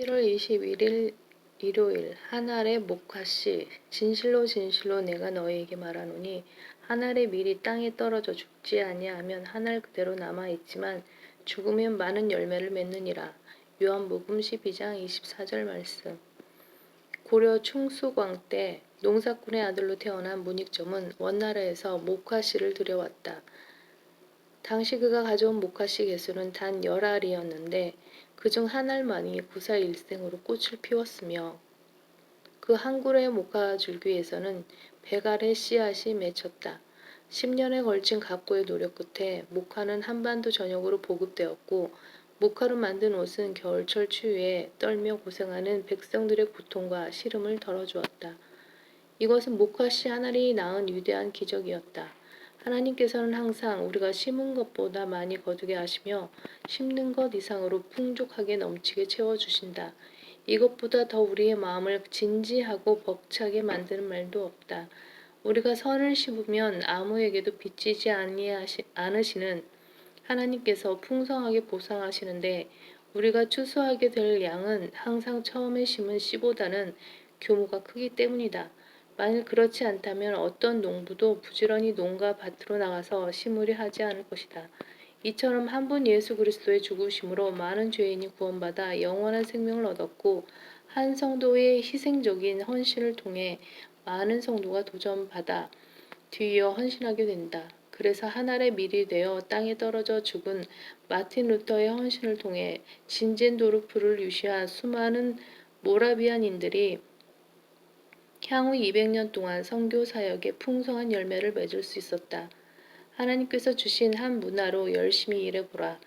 11월 21일 일요일 한알의 목화씨 진실로 진실로 내가 너희에게 말하노니 한알의 밀이 땅에 떨어져 죽지 아니하면 한알 그대로 남아 있지만 죽으면 많은 열매를 맺느니라. 요한복음 12장 24절 말씀. 고려 충수광 때 농사꾼의 아들로 태어난 문익점은 원나라에서 목화씨를 들여왔다. 당시 그가 가져온 목화씨 개수는 단 열알이었는데 그중 한 알만이 구사 일생으로 꽃을 피웠으며 그 한 그루의 목화 줄기에서는 백알의 씨앗이 맺혔다. 10년에 걸친 각고의 노력 끝에 목화는 한반도 전역으로 보급되었고 목화로 만든 옷은 겨울철 추위에 떨며 고생하는 백성들의 고통과 시름을 덜어주었다. 이것은 목화씨 하나리 낳은 위대한 기적이었다. 하나님께서는 항상 우리가 심은 것보다 많이 거두게 하시며 심는 것 이상으로 풍족하게 넘치게 채워주신다. 이것보다 더 우리의 마음을 진지하고 벅차게 만드는 말도 없다. 우리가 선을 씹으면 아무에게도 아니하시- 않으시는 하나님께서 풍성하게 보상하시는데 우리가 추수하게 될 양은 항상 처음에 심은 씨보다는 규모가 크기 때문이다. 만일 그렇지 않다면 어떤 농부도 부지런히 농가 밭으로 나가서 심으려 하지 않을 것이다. 이처럼 한 분 예수 그리스도의 죽으심으로 많은 죄인이 구원받아 영원한 생명을 얻었고 한 성도의 희생적인 헌신을 통해 많은 성도가 도전받아 뒤이어 헌신하게 된다. 그래서 하늘의 밀이 되어 땅에 떨어져 죽은 마틴 루터의 헌신을 통해 진젠도르프를 유시한 수많은 모라비안인들이 향후 200년 동안 선교 사역에 풍성한 열매를 맺을 수 있었다. 하나님께서 주신 한 문화로 열심히 일해보라.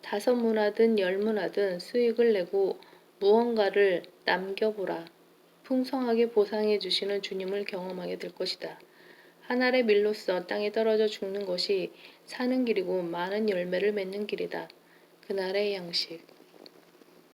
다섯 문화든 열 문화든 수익을 내고 무언가를 남겨보라. 풍성하게 보상해 주시는 주님을 경험하게 될 것이다. 한 알의 밀로써 땅에 떨어져 죽는 것이 사는 길이고 많은 열매를 맺는 길이다. 그날의 양식.